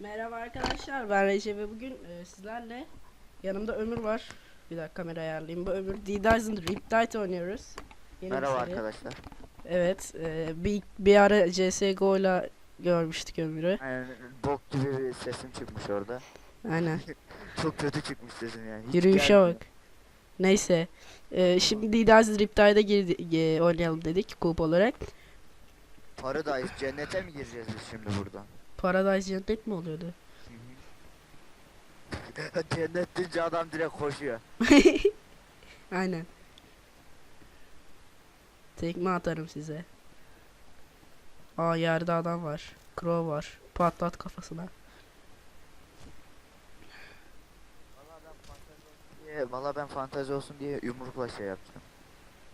Merhaba arkadaşlar ben Recep ve bugün e, sizlerle yanımda Ömür var. Bir dakika kamera ayarlayayım. Bu Ömür D-Dice'ın Riptide oynuyoruz. Yeni bir Merhaba seri. arkadaşlar. Evet e, bir, bir ara CSGO ile görmüştük Ömür'ü. Yani bok gibi bir sesim çıkmış orada. Aynen. Çok kötü çıkmış sesim yani. Hiç Yürüyüşe gelmiyor. bak. Neyse. E, şimdi D-Dice'ın Riptide'a girdi, e, oynayalım dedik kulüp olarak. Paradise cennete mi gireceğiz biz şimdi buradan? Paradise cennet mi oluyordu? Cennet deyince adam direkt koşuyor. Aynen. Tekme atarım size. Aa yerde adam var. Crow var. Patlat kafasına. Valla ben fantazi olsun diye yumrukla şey yapacağım.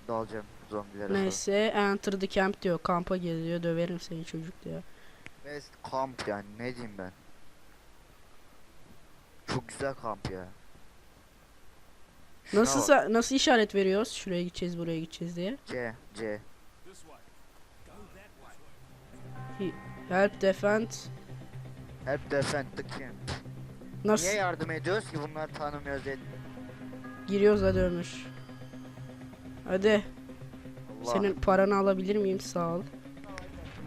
Dalacağım zombilere. Neyse enter the camp diyor. Kampa geliyor. Döverim seni çocuk diyor. Best kamp yani ne diyeyim ben. Çok güzel kamp ya. Şuna Nasıl bak. sa- nasıl işaret veriyoruz? Şuraya gideceğiz, buraya gideceğiz diye. C C. Help defend. Hep defend the camp. Nasıl Niye yardım ediyoruz ki bunları tanımıyoruz et. giriyoruz hadi Ömür. Hadi. Allah. Senin paranı alabilir miyim? Sağ ol.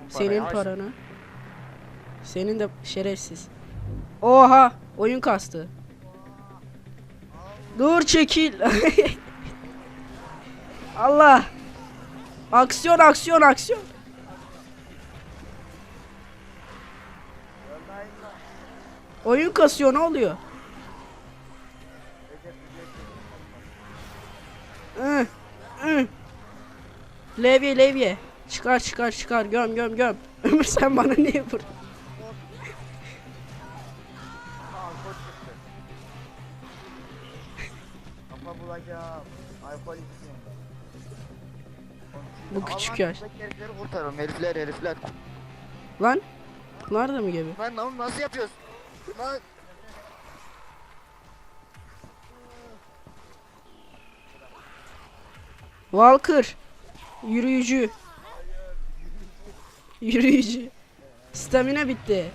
Bu Senin aç. paranı. Senin de şerefsiz. Oha! Oyun kastı. Dur çekil. Allah. Aksiyon aksiyon aksiyon. Oyun kasıyor ne oluyor? Levye levye. Çıkar çıkar çıkar göm göm göm. Ömür sen bana niye vur? İçsin. Bu küçük yaş. Herifleri kurtaralım. Herifler herifler. Lan. Bunlar da mı gibi? Lan lan nasıl yapıyorsun? Lan. Walker. Yürüyücü. Yürüyücü. Stamina bitti.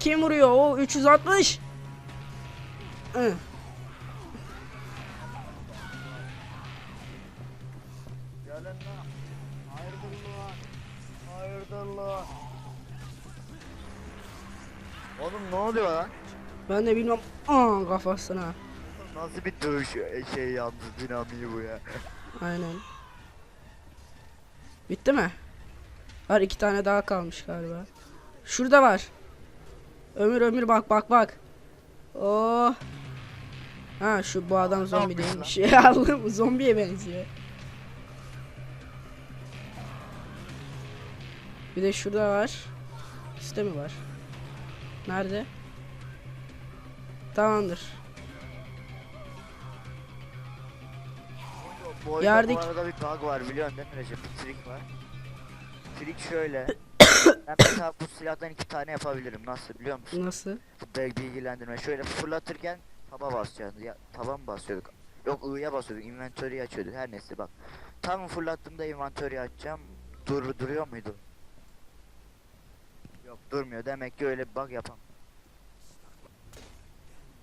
Kim vuruyor? O 360. Hı. Gelin lan. Hayırdır lan. Hayırdır lan. Oğlum ne oluyor lan? Ben de bilmem. Aa kafasına. Nasıl bir dövüş e, şey yalnız dinamiği bu ya. Aynen. Bitti mi? Var iki tane daha kalmış galiba. Şurada var. Ömür ömür bak bak bak. Oh. Ha şu bu adam zombi değilmiş. Allah'ım zombiye benziyor. Bir de şurada var. İşte mi var? Nerede? Tamamdır. Bu oyunda Yardık. bu arada bir bug var biliyorsun değil mi Recep? Bir trik var. Trik şöyle. ben mesela bu silahtan iki tane yapabilirim. Nasıl biliyor musun? Nasıl? Be- bilgilendirme. Şöyle fırlatırken taba basacaksın. Ya, taba mı basıyorduk? Yok I'ya basıyorduk. Inventory'yi açıyorduk. Her neyse bak. Tam fırlattığımda inventory'yi açacağım. Dur, duruyor muydu? Yok durmuyor. Demek ki öyle bir bug yapam.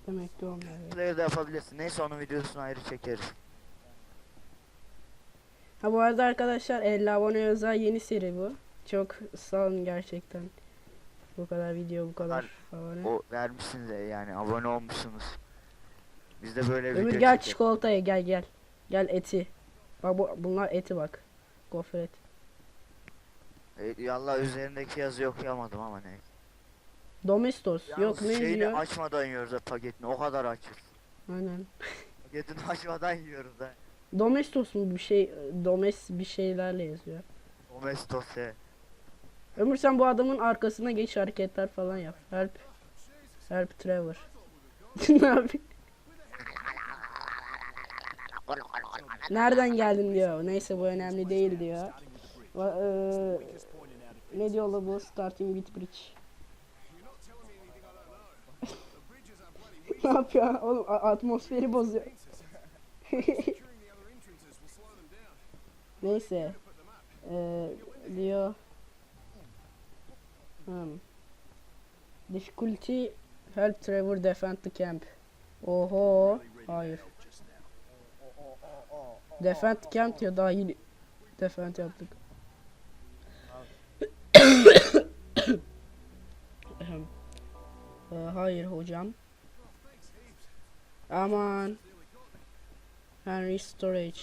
Demek ki olmuyor. Player de yapabilirsin. Neyse onun videosunu ayrı çekeriz. Ha bu arada arkadaşlar 50 abone özel yeni seri bu. Çok sağ olun gerçekten. Bu kadar video bu kadar abone. O vermişsiniz ya, yani abone olmuşsunuz. Biz de böyle Ömür video gel çikolataya gel gel. Gel eti. Bak bu, bunlar eti bak. Gofret. E, yallah üzerindeki yazıyı okuyamadım ama ne. Domestos. Yok Yalnız ne şeyini diyor? açmadan yiyoruz ha paketini. O kadar açız. Aynen. Paketini açmadan yiyoruz ha. Domestos mu bir şey domes bir şeylerle yazıyor. Domestos he. Ömür sen bu adamın arkasına geç hareketler falan yap. Help. Help Trevor. ne yapayım? Nereden geldin diyor. Neyse bu önemli değil diyor. Eee, ne diyorlar bu? Starting with bridge. ne yapıyor? Oğlum atmosferi bozuyor. Neyse. Eee diyor. Hmm. Difficulty help Trevor defend the camp. Oho. Hayır. Defend camp diyor daha yeni defend yaptık. Hayır hocam. Aman. Henry Storage.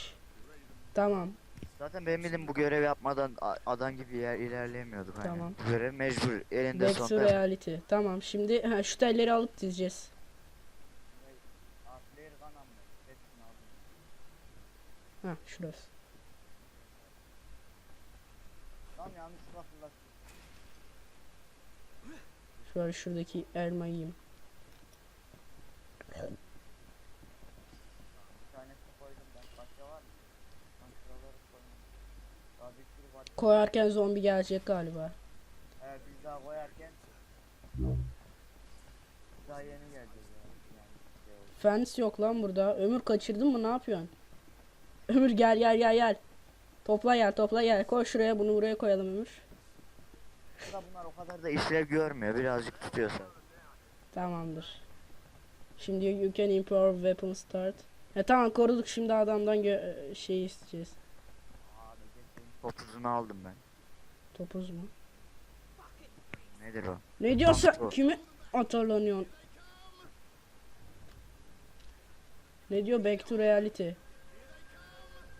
Tamam. Zaten benim bildiğim bu görev yapmadan adam gibi yer ilerleyemiyorduk. hani. Tamam. Bu görev mecbur elinde Back sonunda. reality. Tamam şimdi ha, şu telleri alıp dizeceğiz. Ha şurası. Tam fırlattım. Şöyle şuradaki elmayı yiyeyim. Koyarken zombi gelecek galiba. Evet biz daha koyarken daha yeni geleceğiz yani. şey. Fence yok lan burada. Ömür kaçırdın mı ne yapıyorsun? Ömür gel gel gel gel. Topla gel topla gel. Koy şuraya bunu buraya koyalım Ömür. Burada bunlar o kadar da işlev görmüyor. Birazcık tutuyorsa. Tamamdır. Şimdi you can improve weapon start. E tamam koruduk şimdi adamdan e, şey isteyeceğiz. Abi topuzunu aldım ben. Topuz mu? Nedir o? Ne diyorsun? Tamam, Kimi atarlanıyorsun? Ne diyor? Back to reality.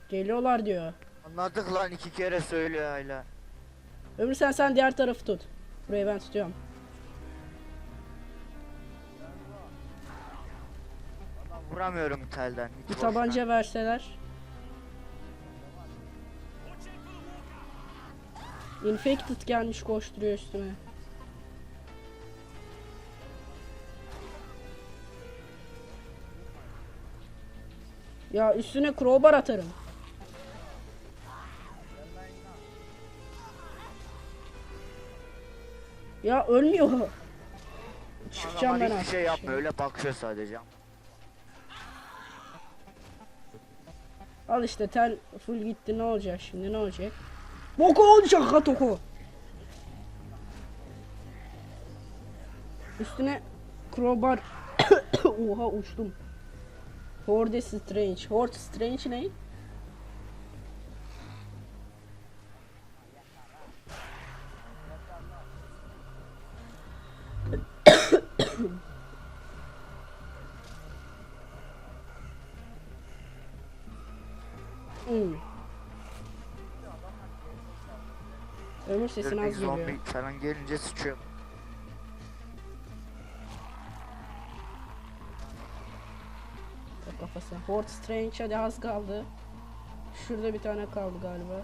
Geliyorlar diyor. Anladık lan iki kere söylüyor hala. Ömür sen sen diğer tarafı tut. Burayı ben tutuyorum. Vuramıyorum telden. Hiç Bir boşuna. tabanca verseler. Infected gelmiş koşturuyor üstüme. Ya üstüne crowbar atarım. Ya ölmüyor. Çıkacağım ben artık. hiçbir şey yapmıyor. Öyle bakıyor sadece. Al işte tel full gitti ne olacak şimdi ne olacak? Boku olacak ha toku. Üstüne crowbar. Oha uçtum. Horde Strange. Horde Strange ne? Hmm. Ömür sesin az geliyor. zombi falan gelince sıçıyor. Bak kafası. Horde Strange hadi az kaldı. Şurada bir tane kaldı galiba.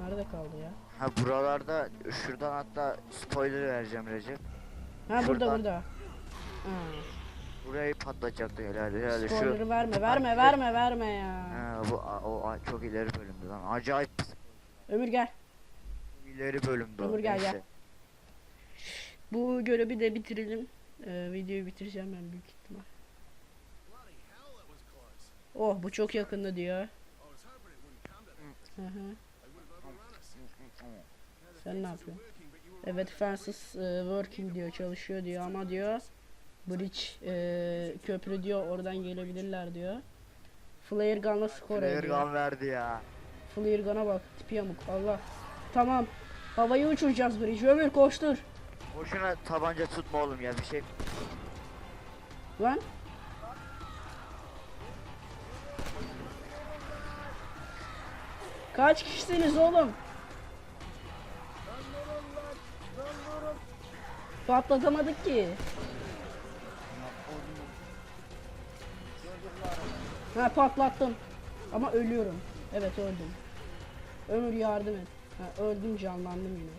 Nerede kaldı ya? Ha buralarda şuradan hatta spoiler vereceğim Recep. Ha burada Şuradan. burada. Ha. Burayı patlatacaktı herhalde. Herhalde şu. Spoiler'ı verme verme verme verme ya. Ha, bu o a- çok ileri bölümdü lan. Acayip Ömür gel. ileri bölümdü. o, Ömür gel, gel. neyse. Bu görevi de bitirelim. Ee, videoyu bitireceğim ben büyük ihtimal. Oh bu çok yakında diyor. Hı hı. Sen ne yapıyorsun? Evet fences e, working diyor çalışıyor diyor ama diyor bridge e, köprü diyor oradan gelebilirler diyor. Flare gun'la skor Player ediyor. gun verdi ya. Flare gun'a bak tipi yamuk Allah. Tamam. Havayı uçuracağız bridge. Ömür koştur. Boşuna tabanca tutma oğlum ya bir şey. Lan. Kaç kişisiniz oğlum? Patlatamadık ki. Ha patlattım. Ama ölüyorum. Evet öldüm. Ömür yardım et. Ha, öldüm canlandım yine.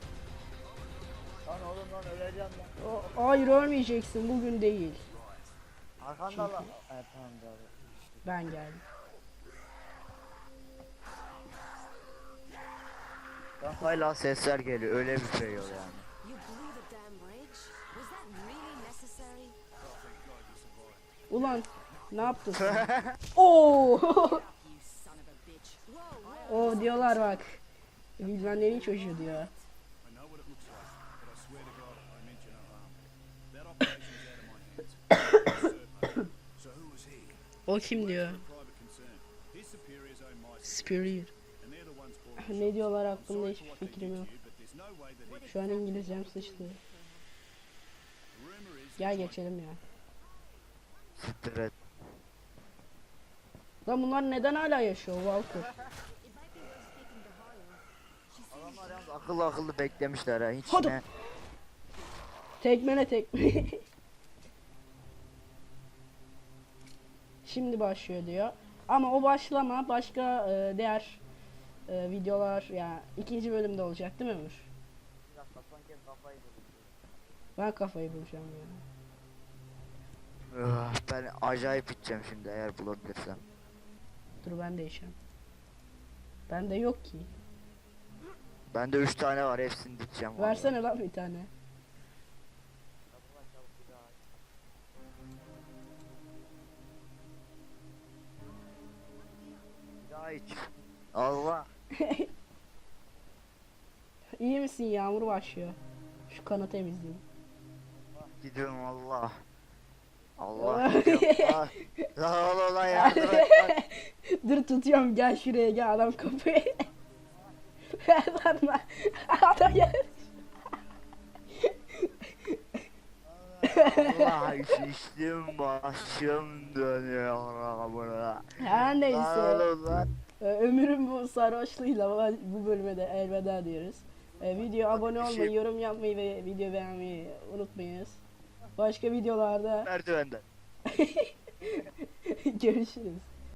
Lan oğlum lan öleceğim lan. O, hayır ölmeyeceksin bugün değil. Arkanda lan. Evet tamam doğru. Ben geldim. Lan hala sesler geliyor öyle bir şey yok yani. Ulan ne yaptın sen? Oo. o diyorlar bak. Bilmem çocuğu diyor. o kim diyor? Superior. ne diyorlar hakkında hiçbir fikrim yok. Şu an İngilizcem sıçtı. Gel geçelim ya. Lan bunlar neden hala yaşıyor Walker? Adamlar yalnız akıllı akıllı beklemişler ha. Hiç Hadi. ne. Tekmene tekme. Şimdi başlıyor diyor. Ama o başlama başka e, diğer e, videolar ya ikinci bölümde olacak değil mi Ömür? Ben kafayı bulacağım ya. Üh, Ben acayip içeceğim şimdi eğer bulabilirsem. Dur ben değişeceğim. Bende yok ki. Bende 3 tane var hepsini dikeceğim. vallahi. Versene lan bir tane. Daha. Allah. İyi misin yağmur başlıyor. Şu kanı temizleyeyim. Gidiyorum Allah. Allah. gidiyorum. Ah, Lan oğlum lan yardım et lan. Dur tutuyorum gel şuraya gel adam kapıyı. lan. Adam gel. Allah şiştim başım dönüyor amına. Her neyse. Ee, Ömür'ün bu sarhoşluğuyla bu- bu bölüme de elveda diyoruz. Ee, video abone Bir şey- olmayı, yorum yapmayı ve video beğenmeyi unutmayınız. Başka videolarda Merdivenden. görüşürüz.